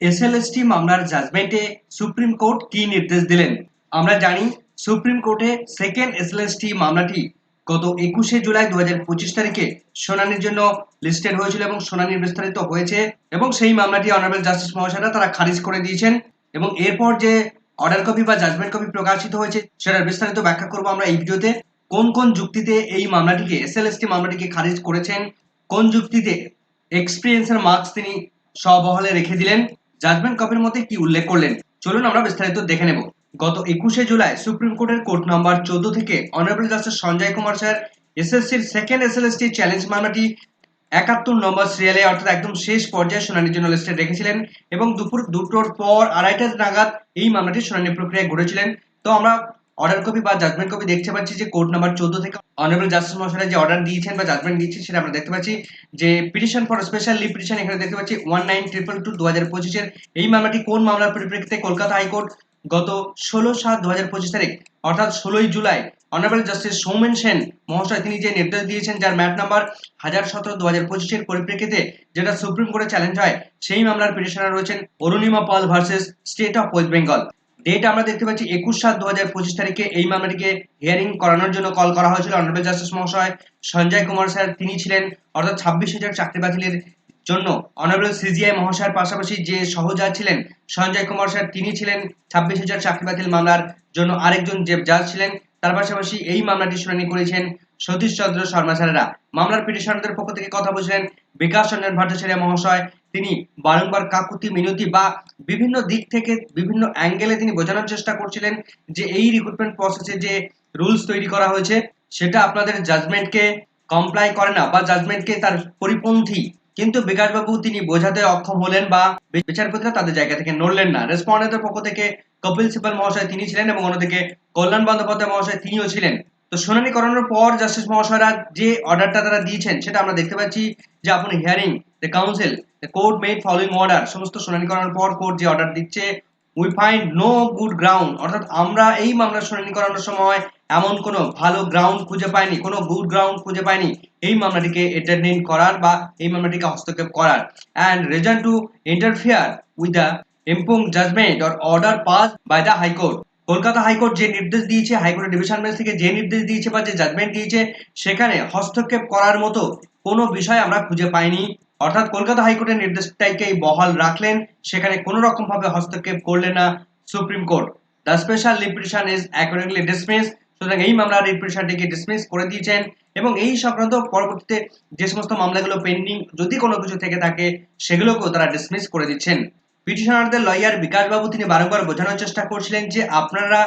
SLST মামলার জাজমেন্টে supreme court কি নির্দেশ দিলেন? আমরা জানি সুপ্রিম কোর্টে সেকেন্ড এসএলএসটি মামলাটি গত একুশে জুলাই দু হাজার পঁচিশ তারিখে শুনানির জন্য লিস্টেড হয়েছিল এবং শুনানির বিস্তারিত হয়েছে এবং সেই মামলাটি অনারেবল জাস্টিস মহাশয়রা তারা খারিজ করে দিয়েছেন এবং এরপর যে অর্ডার কপি বা জাজমেন্ট কপি প্রকাশিত হয়েছে সেটার বিস্তারিত ব্যাখ্যা করব আমরা এই ভিডিওতে। কোন কোন যুক্তিতে এই মামলাটিকে এসএলএসটি মামলাটিকে খারিজ করেছেন? কোন যুক্তিতে এক্সপিরিয়েন্সের মার্কস তিনি সবহলে রেখে দিলেন? জাজমেন্ট কপির মধ্যে কি উল্লেখ করলেন? চলুন আমরা বিস্তারিত দেখে নেব। গত একুশে জুলাই সুপ্রিম কোর্টের কোর্ট নাম্বার চোদ্দ থেকে honourable justice Sanjay Kumar sir এসএসসির সেকেন্ড এসএলএসটি চ্যালেঞ্জ মামলাটি একাত্তর নম্বর সিরিয়ালে অর্থাৎ একদম শেষ পর্যায়ে শুনানির জন্য লিস্টে রেখেছিলেন এবং দুপুর দুটোর পর আড়াইটা নাগাদ এই মামলাটি শুনানি প্রক্রিয়ায় ঘুরেছিলেন তো আমরা অর্ডার কপি বা জাজমেন্ট কপি দেখতে পাচ্ছি যে কোর্ট নাম্বার চোদ্দ থেকে অনারেবল জাস্টিস মহাশয় যে অর্ডার দিয়েছেন বা জাজমেন্ট দিয়েছেন সেটা আমরা দেখতে পাচ্ছি যে petition for special leave petition এখানে দেখতে পাচ্ছি ওয়ান নাইন ট্রিপল টু দু হাজার পঁচিশের এই মামলাটি কোন মামলার পরিপ্রেক্ষিতে কলকাতা হাইকোর্ট গত ষোলো সাত দু হাজার পঁচিশ তারিখ, অর্থাৎ ষোলোই July honourable justice Soumen Sen মহাশয় তিনি যে নির্দেশ দিয়েছেন যার ম্যাপ নাম্বার হাজার সতেরো দু হাজার পঁচিশের পরিপ্রেক্ষিতে যেটা সুপ্রিম কোর্টে চ্যালেঞ্জ হয়, সেই মামলার পিটিশনার রয়েছেন Arunima Pal versus state of West Bengal date আমরা দেখতে পাচ্ছি একুশ সাত দু হাজার পঁচিশ তারিখে এই মামলাটিকে হিয়ারিং করানোর জন্য কল করা হয়েছিল অনারেবল জাস্টিস মহাশয় সঞ্জয় কুমার স্যার, তিনি ছিলেন। অর্থাৎ ছাব্বিশ হাজার চাকরি বাতিলের জন্য অনারেবল সিজিআই মহাশয়ের পাশাপাশি যে সহজাজ ছিলেন সঞ্জয় কুমার স্যার, তিনি ছিলেন ছাব্বিশ হাজার চাকরি বাতিল মামলার জন্য আরেকজন যে জাজ ছিলেন, তার পাশাপাশি এই মামলাটি শুনানি করেছেন সতীশ চন্দ্র শর্মা স্যারেরা। মামলার পিটিশনারদের পক্ষ থেকে কথা বলছিলেন বিকাশ রঞ্জন ভট্টাচার্য মহাশয়, তিনি বারংবার কাকুতি, মিনতি বা বিভিন্ন দিক থেকে বিভিন্ন অ্যাঙ্গেলে তিনি বোঝানোর চেষ্টা করছিলেন যে এই রিক্রুটমেন্ট প্রসেসে যে রুলস তৈরি করা হয়েছে, সেটা আপনাদের জাজমেন্টকে কমপ্লাই করে না বা জাজমেন্টকে তার পরিপন্থী। কিন্তু বিকাশবাবু তিনি বোঝাতে অক্ষম হলেন বা বিচারপতিরা তাদের জায়গা থেকে নড়লেন না। রেসপন্ডেন্টের পক্ষ থেকে কপিল সিপাল মহাশয় তিনি ছিলেন এবং অন্যদিকে কল্যাণ বন্দ্যোপাধ্যায় মহাশয় তিনিও ছিলেন। তো শুনানি করানোর পর জাস্টিস মহাশয়রা যে অর্ডারটা তারা দিয়েছেন, সেটা আমরা দেখতে পাচ্ছি যে আপনি hearing the council the court made following order সমস্ত শুনানি করানোর পর কোর্ট যে অর্ডার দিচ্ছে we find no good ground অর্থাৎ আমরা এই মামলা শুনানি করানোর সময় এমন কোনো ভালো গ্রাউন্ড খুঁজে পাইনি, কোনো গুড গ্রাউন্ড খুঁজে পাইনি এই মামলাটিকে এন্টারটেইন করার বা এই মামলাটিকে হস্তক্ষেপ করার। And reason to interfere with the impugned judgement or order pass by the high court Kolkata high court যে নির্দেশ দিয়েছে, হাইকোর্টের ডিভিশন বেঞ্চ থেকে যে নির্দেশ দিয়েছে বা যে জাজমেন্ট দিয়েছে, সেখানে হস্তক্ষেপ করার মতো কোনো বিষয় আমরা খুঁজে পাইনি। অর্থাৎ কলকাতা হাইকোর্টের নির্দেশটাকে বহাল রাখলেন, সেখানে কোনো রকম ভাবে হস্তক্ষেপ করলেন না supreme court. The special leave petition is accordingly dismiss সুতরাং এই মামলার রিপিটিশনটিকে ডিসমিস করে দিয়েছেন এবং এই সংক্রান্ত পরবর্তীতে যে সমস্ত মামলাগুলো পেন্ডিং যদি কোনো কিছু থেকে থাকে, সেগুলোকেও তারা ডিসমিস করে দিচ্ছেন। পিটিশনারদের লয়ার বিকাশবাবু তিনি বারংবার বোঝানোর চেষ্টা করছিলেন যে আপনারা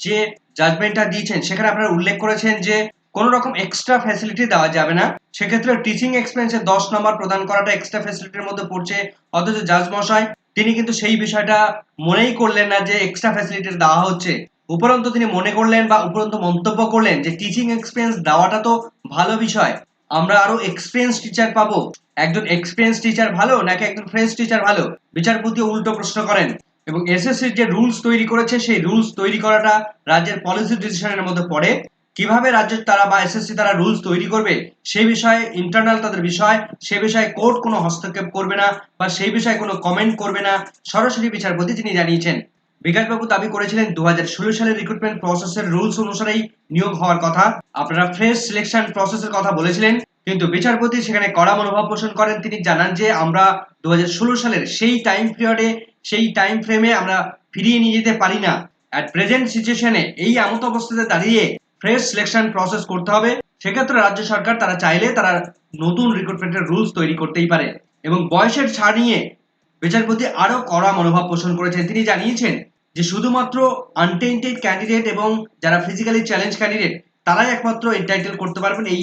যে জাজমেন্টটা দিয়েছেন, সেখানে আপনারা উল্লেখ করেছেন যে কোনো রকম এক্সট্রা ফ্যাসিলিটি দেওয়া যাবে না। সেক্ষেত্রে টিচিং এক্সপেন্সে দশ নম্বর প্রদান করাটা এক্সট্রা ফ্যাসিলিটির মধ্যে পড়ছে, অথচ জাজ মশাই, তিনি কিন্তু সেই বিষয়টা মনেই করলেন না যে এক্সট্রা ফ্যাসিলিটি দেওয়া হচ্ছে। উপরন্তু তিনি মনে করলেন বা উপরন্তু মন্তব্য করলেন যে টিচিং এক্সপিরিয়েন্স দেওয়াটা তো ভালো বিষয়। আমরা আরও এক্সপিরিয়েন্স টিচার পাবো। একজন এক্সপিরিয়েন্স টিচার ভালো নাকি একজন ফ্রেশ টিচার ভালো? বিচারপতি উল্টো প্রশ্ন করেন। এবং এসএসসির যে রুলস তৈরি করেছে, সেই রুলস তৈরি করাটা রাজ্যের পলিসি ডিসিশনের মধ্যে পড়ে। কীভাবে রাজ্যের তারা বা এসএসসি তারা রুলস তৈরি করবে সেই বিষয়ে ইন্টারনাল তাদের বিষয়, সে বিষয়ে কোর্ট কোনো হস্তক্ষেপ করবে না বা সেই বিষয়ে কোনো কমেন্ট করবে না। সরাসরি বিচারপতি তিনি জানিয়েছেন বিকাশবাবু দাবি করেছিলেন দু হাজার ষোলো সালের রিক্রুটমেন্ট প্রসেসের রুলস অনুসারেই নিয়োগ হওয়ার কথা। আপনারা ফ্রেশ সিলেকশন প্রসেসের কথা বলেছিলেন, কিন্তু বিচারপতি সেখানে কড়া মনোভাব পোষণ করেন। তিনি জানান যে, আমরা দুহাজার ষোলো সালের সেই টাইম পিরিয়ডে সেই টাইম ফ্রেমে আমরা ফিরিয়ে নিয়ে যেতে পারি না। অ্যাট প্রেজেন্ট সিচুয়েশনে এই এমত অবস্থাতে দাঁড়িয়ে ফ্রেশ সিলেকশন প্রসেস করতে হবে। সেক্ষেত্রে রাজ্য সরকার তারা চাইলে তারা নতুন রিক্রুটমেন্টের রুলস তৈরি করতেই পারে। এবং বয়সের ছাড় নিয়ে বিচারপতি আরও কড়া মনোভাব পোষণ করেছেন। তিনি জানিয়েছেন যে শুধুমাত্র আনটেন্টেড ক্যান্ডিডেট এবং যারা ফিজিক্যালি চ্যালেঞ্জ ক্যান্ডিডেট তারাই একমাত্র এন্টাইটেল করতে পারবেন এই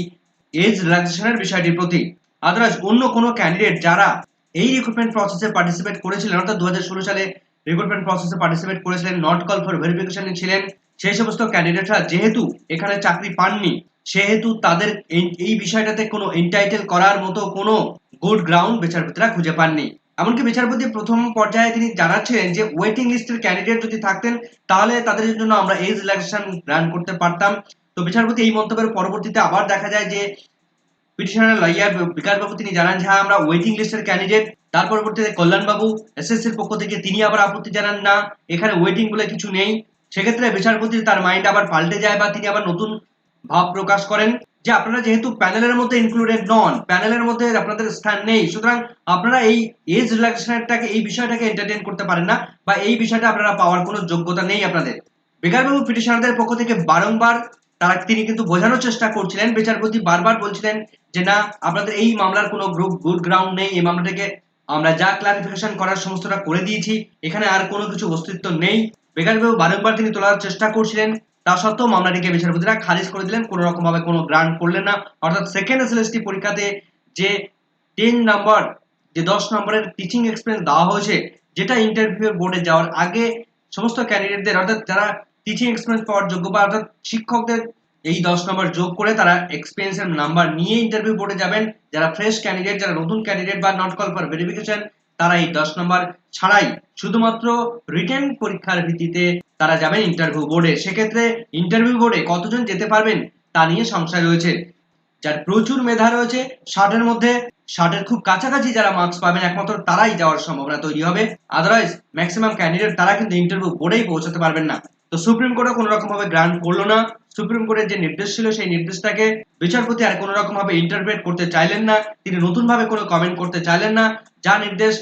এজ রিল্যাক্সেশনের বিষয়টির প্রতি। আদারওয়াইজ অন্য কোনো ক্যান্ডিডেট যারা এই রিক্রুটমেন্ট প্রসেসে পার্টিসিপেট করেছিলেন, অর্থাৎ দু হাজার ষোলো সালে রিক্রুটমেন্ট প্রসেসে পার্টিসিপেট করেছিলেন নট কল ফর ভেরিফিকেশনে ছিলেন, সেই সমস্ত ক্যান্ডিডেটরা যেহেতু এখানে চাকরি পাননি, সেহেতু তাদের এই বিষয়টাতে কোনো এন্টাইটেল করার মতো কোনো গুড গ্রাউন্ড বিচারপতিরা খুঁজে পাননি। এমনকি বিচারপতি প্রথম পর্যায়ে তিনি জানাচ্ছিলেন যে ওয়েটিং লিস্টের ক্যান্ডিডেট যদি থাকতেন তাহলে তাদের জন্য আমরা এজ রিল্যাক্সেশন গ্রান্ট করতে পারতাম। তো বিচারপতি এই মন্তব্যের পরবর্তীতে আবার দেখা যায় যে পিটিশনার লয়ার বিকাশ বাবু তিনি জানান যে হ্যাঁ, আমরা ওয়েটিং লিস্টের ক্যান্ডিডেট তার পরবর্তীতে কল্যাণ বাবু এসএসসির পক্ষ থেকে তিনি আবার আপত্তি জানান না এখানে ওয়েটিং বলে কিছু নেই। সেক্ষেত্রে বিচারপতি তার মাইন্ড আবার পাল্টে যায় বা তিনি আবার নতুন ভাব প্রকাশ করেন। যে আপনারা যেহেতু প্যানেলের মধ্যে ইনক্লুডেড নন, প্যানেলের মধ্যে আপনাদের স্থান নেই, সুতরাং আপনারা এই এজ রিল্যাক্সেশনটাকে এই বিষয়টাকে এন্টারটেইন করতে পারেন না বা এই বিষয়টা আপনারা পাওয়ার কোনো যোগ্যতা নেই আপনাদের। বিকাশবাবু পিটিশনারদের পক্ষ থেকে বারংবার তারা, তিনি কিন্তু বোঝানোর চেষ্টা করছিলেন, বিচারপতি বারবার বলছিলেন যে না, আপনাদের এই মামলার কোনো গ্রুপ গুড গ্রাউন্ড নেই, এই মামলাটাকে আমরা যা ক্লারিফিকেশন করার সমস্তটা করে দিয়েছি, এখানে আর কোনো কিছু অস্তিত্ব নেই। বিকাশবাবু বারংবার তিনি তোলার চেষ্টা করছিলেন তা সত্ত্বেও মামলাটিকে বিচারপতিরা খারিজ করে দিলেন, কোনো রকম ভাবে কোনো গ্রান্ট করলেন না। অর্থাৎ সেকেন্ড এসএলএসটি পরীক্ষাতে যে টেন নাম্বার যে দশ নম্বরের টিচিং এক্সপিরিয়েন্স দেওয়া হয়েছে, যেটা ইন্টারভিউ বোর্ডে যাওয়ার আগে সমস্ত ক্যান্ডিডেটদের অর্থাৎ যারা টিচিং এক্সপিরিয়েন্স পাওয়ার যোগ্য বা অর্থাৎ শিক্ষকদের এই দশ নম্বর যোগ করে তারা এক্সপিরিয়েন্সের নাম্বার নিয়ে ইন্টারভিউ বোর্ডে যাবেন। যারা ফ্রেশ ক্যান্ডিডেট যারা নতুন ক্যান্ডিডেট বা নট কল ফর ভেরিফিকেশন তারা এই দশ নম্বর ছাড়াই শুধুমাত্র রিটেন পরীক্ষার ভিত্তিতে তারা যাবেন ইন্টারভিউ বোর্ডে সেক্ষেত্রে ইন্টারভিউ বোর্ডে কতজন যেতে পারবেন তা নিয়ে সংশয় রয়েছে। যার প্রচুর মেধা রয়েছে, ষাটের মধ্যে, ষাটের খুব কাছাকাছি যারা মার্কস পাবেন, একমাত্র তারাই যাওয়ার সম্ভাবনা তৈরি হবে। আদারওয়াইজ ম্যাক্সিমাম ক্যান্ডিডেট তারা কিন্তু ইন্টারভিউ বোর্ডেই পৌঁছাতে পারবেন না। তো সুপ্রিম কোর্টও কোনো রকম ভাবে গ্রান্ট করল না। সুপ্রিম কোর্টের যে নির্দেশ ছিল, সেই নির্দেশটাকে বিচারপতি আর কোনো রকম ভাবে ইন্টারপ্রেট করতে চাইলেন না। তিনি নতুন ভাবে কোনো কমেন্ট করতে চাইলেন না। যা নির্দেশ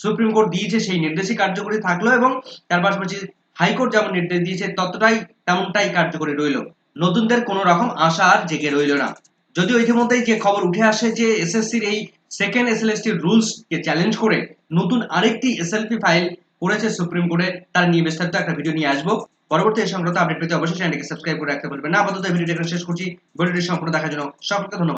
সুপ্রিম কোর্ট দিয়েছে, সেই নির্দেশই কার্যকরী থাকল এবং তার পাশাপাশি হাইকোর্ট যেমন নির্দেশ দিয়েছে, ততটাই তেমনটাই কার্যকরী রইল। নতুনদের কোনো রকম আশা আর জেগে রইল না। যদিও ইতিমধ্যেই যে খবর উঠে আসে যে এসএসসির এই সেকেন্ড এসএলএসটি রুলস কে চ্যালেঞ্জ করে নতুন আরেকটি এসএলপি ফাইল করেছে সুপ্রিম কোর্টে, তার নিয়ে বিস্তারিত একটা ভিডিও নিয়ে আসব। পরবর্তী এই সংক্রান্ত আপডেট পেতে অবশ্যই চ্যানেলকে সাবস্ক্রাইব করে রাখতে বলবেন না। আপাতত এখানে শেষ করছি। ভিডিওটি সম্পূর্ণ দেখার জন্য সকলকে ধন্যবাদ।